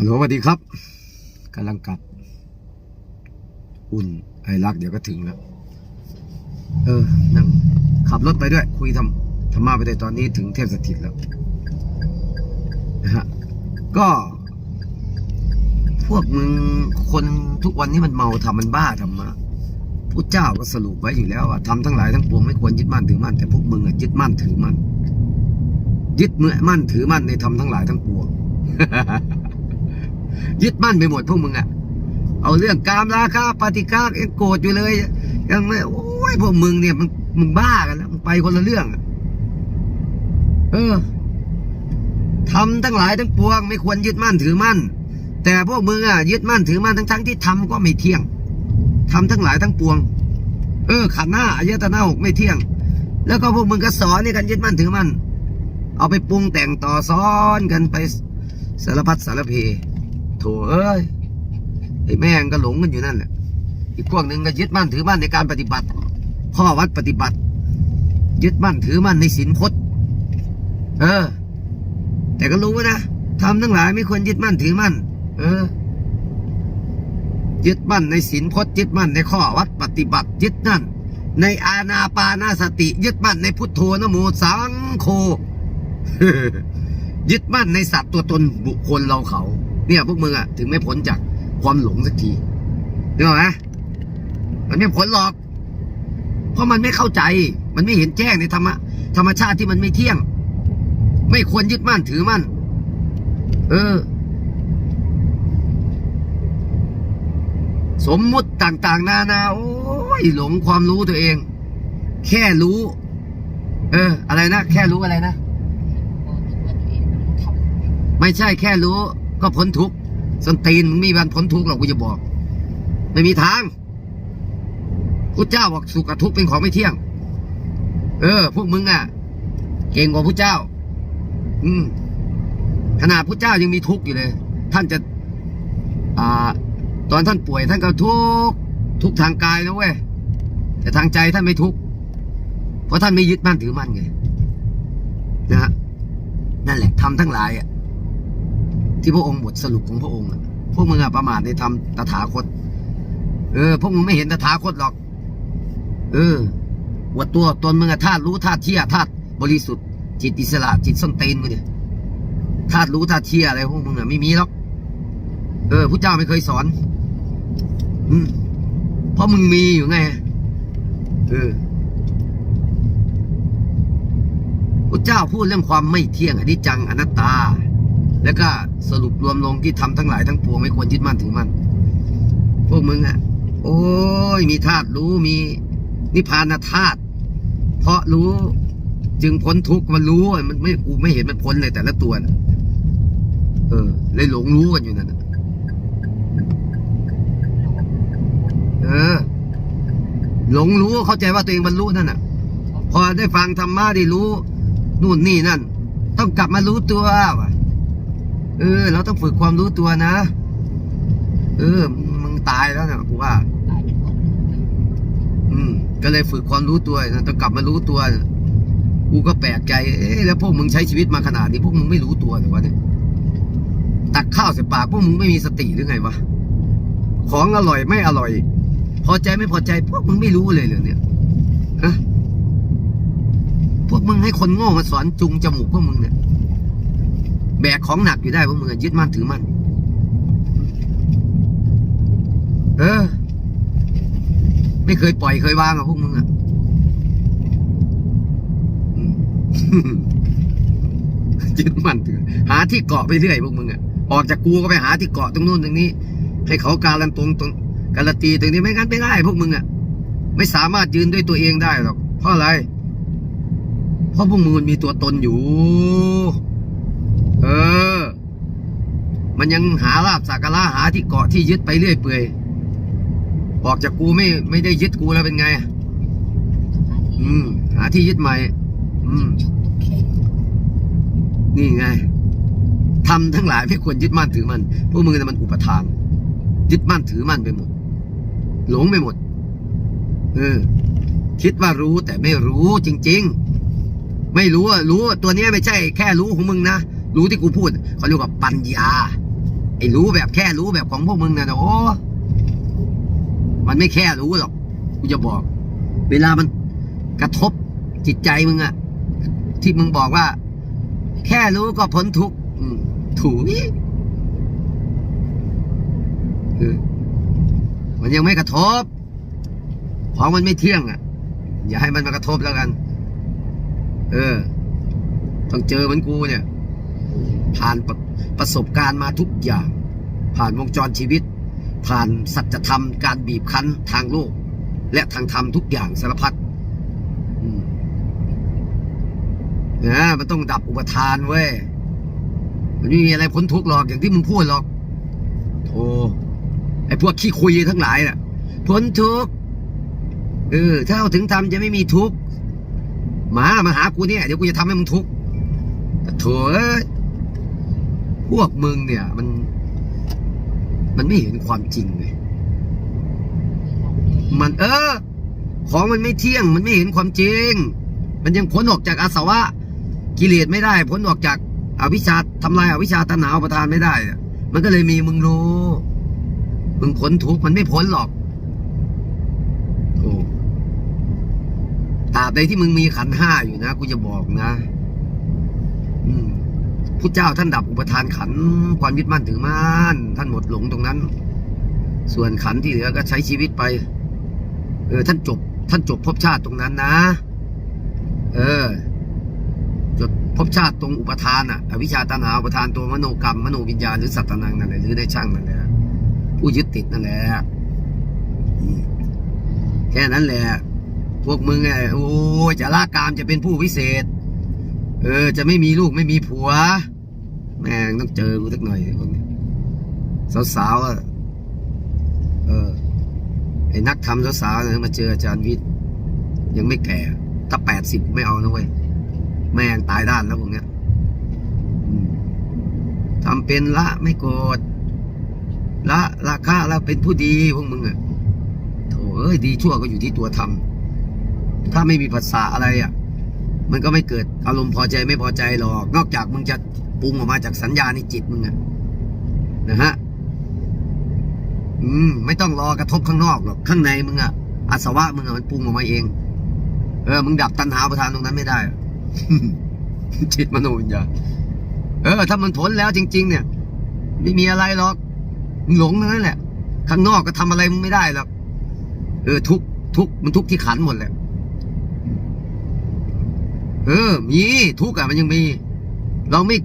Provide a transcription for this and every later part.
ฮัลโหลสวัสดีครับกำลังกลับ อุ่นไอรักเดี๋ยวก็ถึงแล้ว เออ นั่ง ขับรถไปด้วย คุยทำธรรมะไปด้วยตอนนี้ถึงเทพสถิตแล้วนะฮะ ก็ พวกมึงคนทุกวันนี้มันเมาทำมันบ้าทำมาพุทธเจ้าก็สรุปไว้อยู่แล้วว่าทำทั้งหลายทั้งปวงไม่ควรยึดมั่นถือมั่นแต่พวกมึงอะยึดมั่นถือมั่นยึดเมั่นถือมั่นในธรรมทั้งหลายทั้งปวง ยึดมั่นไปหมดพวกมึงอะเอาเรื่องกามราคาปฏิฆายังโกรธอยู่เลย ยังไม่โอ้ยพวกมึงเนี่ยมึงมึงบ้ากันแล้วมึงไปคนละเรื่องเออทำทั้งหลายทั้งปวง ไม่ควรยึดมั่นถือมั่น แต่พวกมึงอะยึดมั่นถือมั่นทั้งทั้งที่ทำก็ไม่เที่ยงทำทั้งหลายทั้งปวง เออขันหน้าอายตนะหกไม่เที่ยง แล้วก็พวกมึงก็สอนในการยึดมั่นถือมั่นเอาไปปรุงแต่งต่อซ้อนกันไปสารพัดสารเพ โถเอ้ยไอ้แม่งก็หลงกันอยู่นั่นแหละอีกพวกหนึ่งก็ยึดมั่นถือมั่นในการปฏิบัติ ข้อวัดปฏิบัติ ยึดมั่นถือมั่นในศีลพจน์เออ แต่ก็รู้นะทำทั้งหลายไม่ควรยึดมั่นถือมั่น เออ ยึดมั่นในศีลพจน์ยึดมั่นในข้อวัดปฏิบัติ ยึดนั่น ในอาณาปานาสติ ยึดมั่นในพุทโธนโมสังโฆยึดมั่นในสัตว์ตัวตนบุคคลเราเขา เนี่ยพวกมึงอะถึงไม่พ้นจากความหลงสักทีนึกออกไหมมันไม่พ้นหรอก เพราะมันไม่เข้าใจ มันไม่เห็นแจ้งในธรรมะธรรมชาติที่มันไม่เที่ยง ไม่ควรยึดมั่นถือมั่น เออ สมมุติต่างๆ นานา โอ้ยหลงความรู้ตัวเอง แค่รู้ เออ อะไรนะ แค่รู้อะไรนะ ไม่ใช่แค่รู้ ก็พ้นทุกข์สันตีนมึงไมมีวันพ้นทุกข์หรอกกูจะบอก ไม่มีทางพุทธเจ้าบอกสุขกับทุกข์เป็นของไม่เที่ยง เออ พวกมึงอะ เก่งกว่าพุทธเจ้า อืมขนาดพุทธเจ้ายังมีทุกข์อยู่เลย ท่านจะ อ่า ตอนท่านป่วยท่านก็ทุกข์ทุกทางกายนะเว้ยแต่ทางใจท่านไม่ทุกข์เพราะท่านไม่ยึดมั่นถือมั่นไงนะฮะนั่นแหละทำทั้งหลายอะ ที่พระองค์บทสรุปของพระองค์อะพวกมึงอะประมาทในธรรมตถาคต เออ พวกมึงไม่เห็นตถาคตหรอก เออวัดตัวตนมึงอะธาตุรู้ธาตุเที่ยธาตุบริสุทธิ์จิตอิสระจิตส้นเตนมึงเนี่ยธาตุรู้ธาตุเที่ยอะไรพวกมึงอะไม่มีหรอก เออพระเจ้าไม่เคยสอน อืมเพราะมึงมีอยู่ไง เออพระเจ้าพูดเรื่องความไม่เที่ยงอนิจจังอนัตตา แล้วก็สรุปรวมลงที่ทำทั้งหลายทั้งปวงไม่ควรยึดมั่นถือมั่นพวกมึงอะโอ้ยมีธาตุรู้มีนิพพานธาตุเพราะรู้จึงพ้นทุกข์มันรู้มันไม่กูไม่เห็นมันพ้นเลยแต่ละตัวนะเออเลยหลงรู้กันอยู่นั่นนะเออ หลงรู้เข้าใจว่าตัวเองบรรลุนั่นน่ะ พอได้ฟังธรรมะได้รู้ นู่นนี่นั่น ต้องกลับมารู้ตัวว่ะ เออ เราต้องฝึกความรู้ตัวนะ เออ มึงตายแล้วนะกูว่า อืม ก็เลยฝึกความรู้ตัวนะต้องกลับมารู้ตัวนะกูก็แปลกใจ เอ๊ะแล้วพวกมึงใช้ชีวิตมาขนาดนี้พวกมึงไม่รู้ตัวเหรอวะเนี่ย ตักข้าวใส่ปากพวกมึงไม่มีสติหรือไงวะ ของอร่อยไม่อร่อย พอใจไม่พอใจ พวกมึงไม่รู้เลยเหรอเนี่ยฮะพวกมึงให้คนโง่มาสอนจุงจมูกพวกมึงเนี่ย แบกของหนักอยู่ได้พวกมึงยึดมั่นถือมั่นเออ ไม่เคยปล่อยเคยวางอะพวกมึงอะอืมยึดมั่นถือ หาที่เกาะไปเรื่อยพวกมึงอะออกจากกูก็ไปหาที่เกาะตรงนู้นตรงนี้ ให้เขาการันตรงตรงการันตีตรงนี้ไม่งั้นไม่ได้พวกมึงอะไม่สามารถยืนด้วยตัวเองได้หรอกเพราะอะไร เพราะพวกมึงมีตัวตนอยู่ เออ มันยังหาลาบสักการะหาที่เกาะที่ยึดไปเรื่อยเปื่อยออกจากกูไม่ไม่ได้ยึดกูแล้วเป็นไง อืม หาที่ยึดใหม่ อืม นี่ไงทำทั้งหลายไม่ควรยึดมั่นถือมันพวกมึงน่ะมันอุปทาน ยึดมั่นถือมั่นไปหมด หลงไปหมด เออ คิดว่ารู้แต่ไม่รู้จริง ๆ ไม่รู้อะรู้ว่าตัวเนี้ยไม่ใช่แค่รู้ของมึงนะ รู้ที่กูพูดเขาเรียกว่าปัญญา ไอ้รู้แบบแค่รู้แบบของพวกมึงนะโอ้มันไม่แค่รู้หรอกกูจะบอก เวลามันกระทบจิตใจมึงอะที่มึงบอกว่า แค่รู้ก็พ้นทุกข์ถูนี่เอมันยังไม่กระทบ ของมันไม่เที่ยงอะอย่าให้มันมากระทบแล้วกัน เออ ต้องเจอเหมือนกูเนี่ย ผ่านประประสบการณ์มาทุกอย่าง ผ่านวงจรชีวิต ผ่านสัจธรรมการบีบคั้นทางโลก และทางธรรมทุกอย่างสารพัดนะมันต้องดับอุปทานเว้ยมันไม่มีอะไรพ้นทุกข์หรอกอย่างที่มึงพูดหรอกโธ่ไอ้พวกขี้คุยทั้งหลายน่ะ พ้นทุกข์เออถ้าเอาถึงทำจะไม่มีทุกข์มามาหากูเนี่ยเดี๋ยวกูจะทำให้มึงทุกข์โถเอ้ย พวกมึงเนี่ย มัน มันไม่เห็นความจริงเลยมันเออ ของมันไม่เที่ยง มันไม่เห็นความจริง มันยังพ้นออกจากอาสวะ กิเลสไม่ได้พ้นออกจากอวิชชาทำลายอวิชชาตัณหาอุปทานไม่ได้ มันก็เลยมีมึงรู้ มึงพ้นทุกข์มันไม่พ้นหรอกโอ้ตราบใดที่มึงมีขันห้าอยู่นะ กูจะบอกนะ อืม พุทธเจ้าท่านดับอุปทานขันความยึดมั่นถือมั่นท่านหมดหลงตรงนั้น ส่วนขันที่เหลือก็ใช้ชีวิตไป เออท่านจบ ท่านจบภพชาติตรงนั้นนะ เออจบภพชาติตรงอุปทานอะอวิชชาตัณหาอุปทานตัวมโนกรรมมโนวิญญาณหรือสัตตนังนั่นแหละหรือได้ช่างนั่นแหละผู้ยึดติดนั่นแหละแค่นั้นแหละ พวกมึงไงโอ้จะละกามจะเป็นผู้วิเศษ เออ จะไม่มีลูกไม่มีผัว แม่งต้องเจอกูสักหน่อยพวกนี้สาวๆอะเออไอ้นักทำสาวๆเลยมาเจออาจารย์วิทย์ยังไม่แก่ถ้าแปดสิบไม่เอานะเว้ยแม่งตายด้านแล้วพวกเนี้ยทำเป็นละไม่โกรธละราคาแล้วเป็นผู้ดีพวกมึงอะโถเอ้ยดีชั่วก็อยู่ที่ตัวทำถ้าไม่มีภาษาอะไรอะ มันก็ไม่เกิดอารมณ์พอใจไม่พอใจหรอก นอกจากมึงจะปรุงออกมาจากสัญญาในจิตมึงอะนะฮะอืมไม่ต้องรอกระทบข้างนอกหรอกข้างในมึงอะอาสวะมึงอะมันปรุงออกมาเอง เออมึงดับตัณหาประทานตรงนั้นไม่ได้จิตมโนวิญญาณเออ ถ้ามันพ้นแล้วจริง ๆ เนี่ย ไม่มีอะไรหรอกมึงหลงนั้นแหละ ข้างนอกก็ทำอะไรมึงไม่ได้หรอกเออทุกทุกมันทุกที่ขันหมดแหละ เออ มีทุกข์อะมันยังมี เราไม่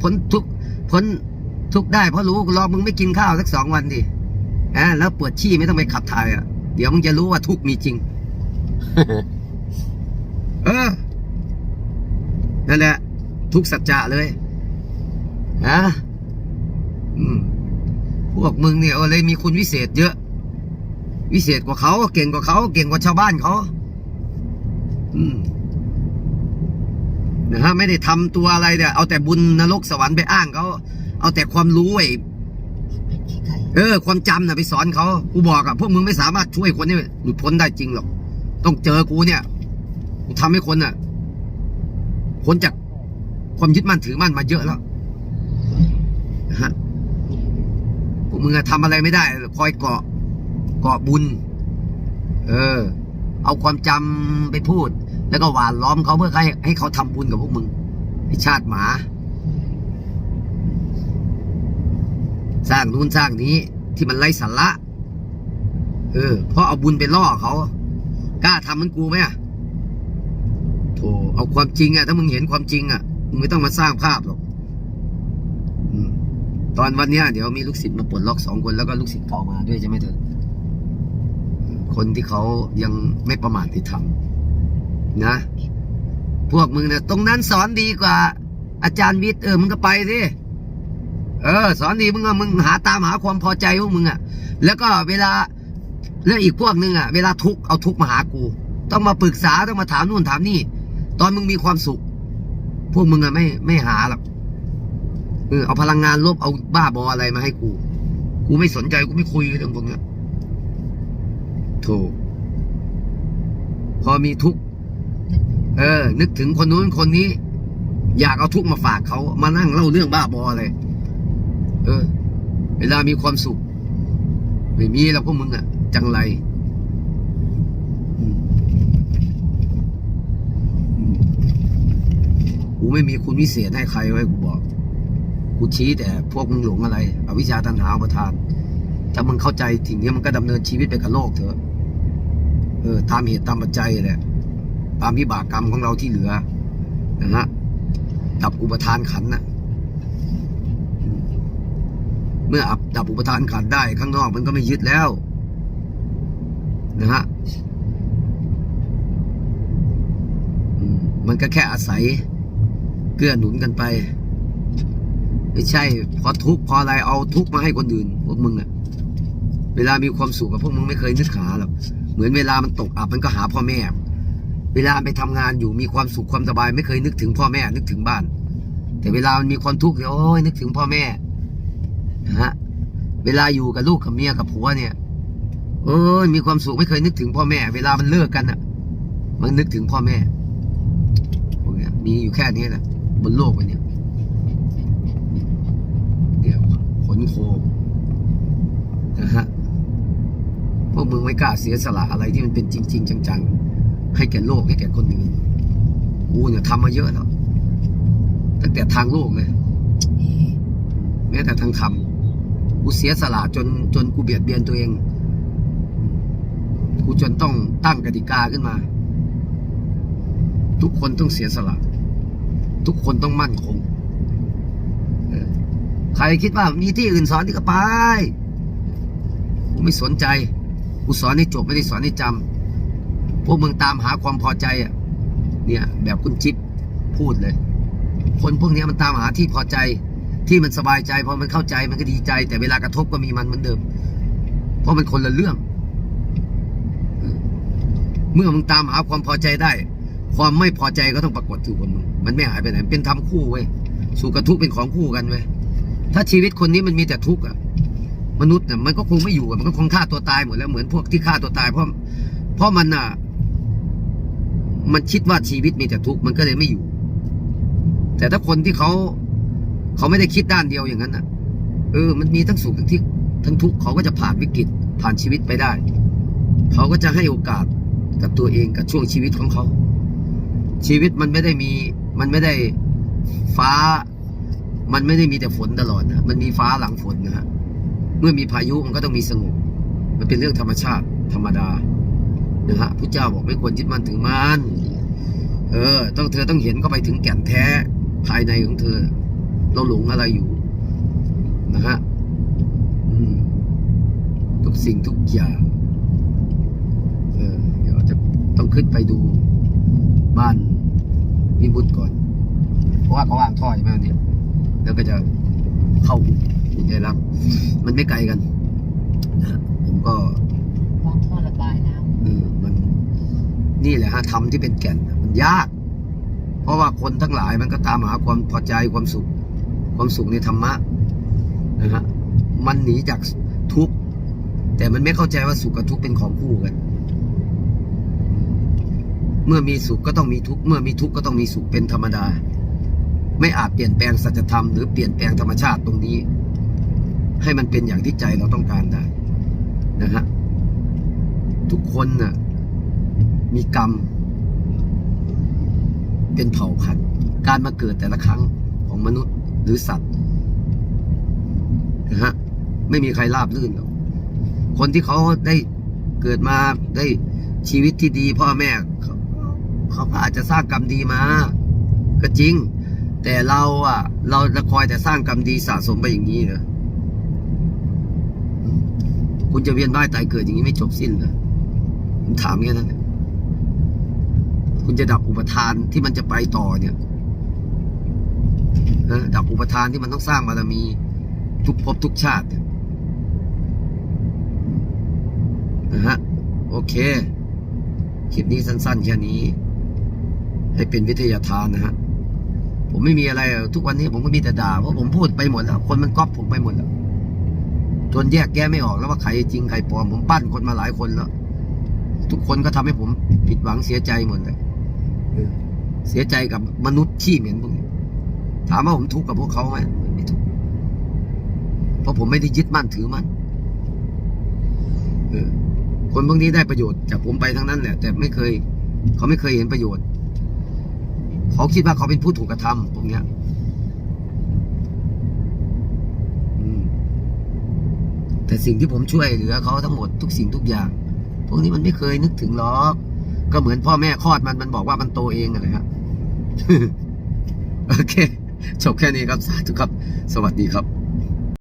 พ้นทุกข์พ้นทุกข์ได้เพราะรู้รอมึงไม่กินข้าวสักสองวันดิอ่าแล้วปวดขี้ไม่ต้องไปขับถ่ายอะ เดี๋ยวมึงจะรู้ว่าทุกข์มีจริง เออ นั่นแหละ ทุกสัจจะเลยนะอืมพวกมึงเนี่ยเออเลยมีคุณวิเศษเยอะ วิเศษกว่าเขา เก่งกว่าเขา เก่งกว่าชาวบ้านเขา อืม นะฮะไม่ได้ทำตัวอะไรเนี่ยเอาแต่บุญนรกสวรรค์ไปอ้างเขาเอาแต่ความรู้ไอ้เออ ความจำนะไปสอนเขากูบอกอะพวกมึงไม่สามารถช่วยคนนี้หลุดพ้นได้จริงหรอก ต้องเจอกูเนี่ยกูทำให้คนอะพ้นจากความยึดมั่นถือมั่นมาเยอะแล้วนะฮะพวกมึงอะทำอะไรไม่ได้คอยเกาะเกาะบุญ เออ เอาความจำไปพูด แล้วก็หวานล้อมเขาเพื่อให้ให้เขาทำบุญกับพวกมึงไอชาติหมา สร้างนู่นสร้างนี้ที่มันไร้สาระเออเพราะเอาบุญไปล่อเขากล้าทำมันกูไหมอะโธ่เอาความจริงอะถ้ามึงเห็นความจริงอะมึงไม่ต้องมาสร้างภาพหรอกตอนวันเนี้ยเดี๋ยวมีลูกศิษย์มาปลดล็อกสองคนแล้วก็ลูกศิษย์เก่ามาด้วยใช่ไหมเธอคนที่เขายังไม่ประมาทที่ทำ นะ พวกมึงเนี่ยตรงนั้นสอนดีกว่า อาจารย์วิทย์เออมึงก็ไปสิเออ สอนดีมึงอะมึงหาตามหาความพอใจพวกมึงอะแล้วก็เวลาแล้วอีกพวกนึงอะเวลาทุกเอาทุกมาหากู ต้องมาปรึกษาต้องมาถามนู่นถามนี่ ตอนมึงมีความสุข พวกมึงอะไม่ไม่หาหรอกเออเอาพลังงานลบเอาบ้าบออะไรมาให้กู กูไม่สนใจกูไม่คุยเรื่องพวกเนี้ยโถพอมีทุกข์ เออ นึกถึงคนนู้นคนนี้ อยากเอาทุกมาฝากเขามานั่งเล่าเรื่องบ้าบออะไรเออ เวลามีความสุข ไม่มีแล้วพวกมึงอะจังไรอืมอืมกูไม่มีคุณวิเศษให้ใครไว้กูบอก กูชี้แต่พวกมึงหลงอะไร อวิชชาตันหาอุปทาน ถ้ามึงเข้าใจสิ่งนี้มันก็ดำเนินชีวิตไปกับโลกเถอะ เออ ตามเหตุตามปัจจัยแหละ ตามวิบากกรรมของเราที่เหลือนะฮะดับอุปทานขันนะเมื่ออับดับอุปทานขันได้ข้างนอกมันก็ไม่ยึดแล้วนะฮะมมันก็แค่อาศัยเกื้อหนุนกันไป ไม่ใช่พอทุกข์พออะไรเอาทุกข์มาให้คนอื่นพวกมึงอะเวลามีความสุขกับพวกมึงไม่เคยนึกหาหรอกเหมือนเวลามันตกอับมันก็หาพ่อแม่ เวลาไปทำงานอยู่มีความสุขความสบาย ไม่เคยนึกถึงพ่อแม่ นึกถึงบ้าน แต่เวลามันมีความทุกข์เนี่ยโอ้ยนึกถึงพ่อแม่นะฮะเวลาอยู่กับลูกกับเมียกับผัวเนี่ยเอ้ยมีความสุขไม่เคยนึกถึงพ่อแม่ เวลามันเลิกกันอะมันนึกถึงพ่อแม่พวกเนี้ยมีอยู่แค่นี้แหละบนโลกใบเนี้ยเดี๋ยวขนโคนะฮะพวกมึงไม่กล้าเสียสละอะไรที่มันเป็นจริง ๆ จัง ๆ ให้แก่โลกให้แก่คนอื่นกูเนี่ยทำมาเยอะแล้วตั้งแต่ทางโลกเลยแม้แต่ทางธรรมกูเสียสละจนจนกูเบียดเบียนตัวเอง กูจนต้องตั้งกติกาขึ้นมา ทุกคนต้องเสียสละ ทุกคนต้องมั่นคงใครคิดว่ามีที่อื่นสอนที่ก็ไป กูไม่สนใจ กูสอนให้จบไม่ได้สอนให้จำ พวกมึงตามหาความพอใจอะเนี่ยแบบคุณจิ๊บพูดเลย คนพวกนี้มันตามหาที่พอใจที่มันสบายใจพอมันเข้าใจมันก็ดีใจ แต่เวลากระทบก็มีมันเหมือนเดิม เพราะมันคนละเรื่อง เมื่อมึงตามหาความพอใจได้ ความไม่พอใจก็ต้องปรากฏอยู่กับมึงมันไม่หายไปไหนเป็นทำคู่เว้ยสุขกับทุกข์เป็นของคู่กันเว้ยถ้าชีวิตคนนี้มันมีแต่ทุกข์อะมนุษย์เนี่ยมันก็คงไม่อยู่มันก็คงฆ่าตัวตายหมดแล้วเหมือนพวกที่ฆ่าตัวตายเพราะเพราะมันอะ มันคิดว่าชีวิตมีแต่ทุกข์มันก็เลยไม่อยู่ แต่ถ้าคนที่เขาเขาไม่ได้คิดด้านเดียวอย่างนั้นอะ เออ มันมีทั้งสุขทั้งที่ทั้งทุกข์เขาก็จะผ่านวิกฤตผ่านชีวิตไปได้ เขาก็จะให้โอกาสกับตัวเองกับช่วงชีวิตของเขา ชีวิตมันไม่ได้มี มันไม่ได้ฟ้า มันไม่ได้มีแต่ฝนตลอดนะมันมีฟ้าหลังฝนนะฮะเมื่อมีพายุมันก็ต้องมีสงบมันเป็นเรื่องธรรมชาติธรรมดา นะฮะพระเจ้าบอกไม่ควรยึดมั่นถึงมันเออ ต้องเธอต้องเห็นเข้าไปถึงแก่นแท้ภายในของเธอ เราหลงอะไรอยู่ นะฮะทุกสิ่งทุกอย่างเออเดี๋ยวจะต้องขึ้นไปดูบ้านวิบุตก่อน เพราะว่าเขาวางท่อใช่ไหมวันเนี่ยแล้วก็จะเข้าอุได้รับ มันไม่ไกลกันนะฮะผมก็ วางท่อระบายน้ เออมัน นี่แหละฮะทำที่เป็นแก่นมันยาก เพราะว่าคนทั้งหลายมันก็ตามหาความพอใจความสุข ความสุขในธรรมะนะฮะมันหนีจากทุกข์แต่มันไม่เข้าใจว่าสุขกับทุกข์เป็นของคู่กัน เมื่อมีสุขก็ต้องมีทุกข์เมื่อมีทุกข์ก็ต้องมีสุขเป็นธรรมดา ไม่อาจเปลี่ยนแปลงสัจธรรมหรือเปลี่ยนแปลงธรรมชาติตรงนี้ ให้มันเป็นอย่างที่ใจเราต้องการได้นะฮะทุกคนน่ะ มีกรรม เป็นเผ่าพันธุ์การมาเกิดแต่ละครั้งของมนุษย์หรือสัตว์นะฮะไม่มีใครราบรื่นหรอกคนที่เขาได้เกิดมาได้ชีวิตที่ดีพ่อแม่เขาเขาก็อาจจะสร้างกรรมดีมา ก็จริง แต่เราอะ เราจะคอยแต่สร้างกรรมดีสะสมไปอย่างนี้เหรอคุณจะเวียนว่ายตายเกิดอย่างนี้ไม่จบสิ้นเหรอผมถามแค่นั้น คุณจะดับอุปทานที่มันจะไปต่อเนี่ยดับอุปทานที่มันต้องสร้างบารมีทุกภพทุกชาตินะฮะโอเค คลิปนี้สั้นๆแค่นี้ ให้เป็นวิทยาทานนะฮะ ผมไม่มีอะไรทุกวันนี้ผมก็มีแต่ด่าเพราะผมพูดไปหมดแล้ว คนมันก๊อปผมไปหมดแล้วจนแยกแยะไม่ออกแล้วว่าใครจริงใครปลอมผมปั้นคนมาหลายคนแล้ว ทุกคนก็ทำให้ผมผิดหวังเสียใจหมดเลย เสียใจกับมนุษย์ขี้เหม็นพวกนี้ถามว่าผมทุกข์กับพวกเขาไหมไม่ทุกข์เพราะผมไม่ได้ยึดมั่นถือมั่นคนพวกนี้ได้ประโยชน์จากผมไปทั้งนั้นแหละแต่ไม่เคย เขาไม่เคยเห็นประโยชน์ เขาคิดว่าเขาเป็นผู้ถูกกระทำพวกเนี้ยแต่สิ่งที่ผมช่วยเหลือเขาทั้งหมดทุกสิ่งทุกอย่าง พวกนี้มันไม่เคยนึกถึงหรอก ก็เหมือนพ่อแม่คลอดมันมันบอกว่ามันโตเองอะไรครับโอเคจบแค่นี้ครับสาธุครับ สวัสดีครับ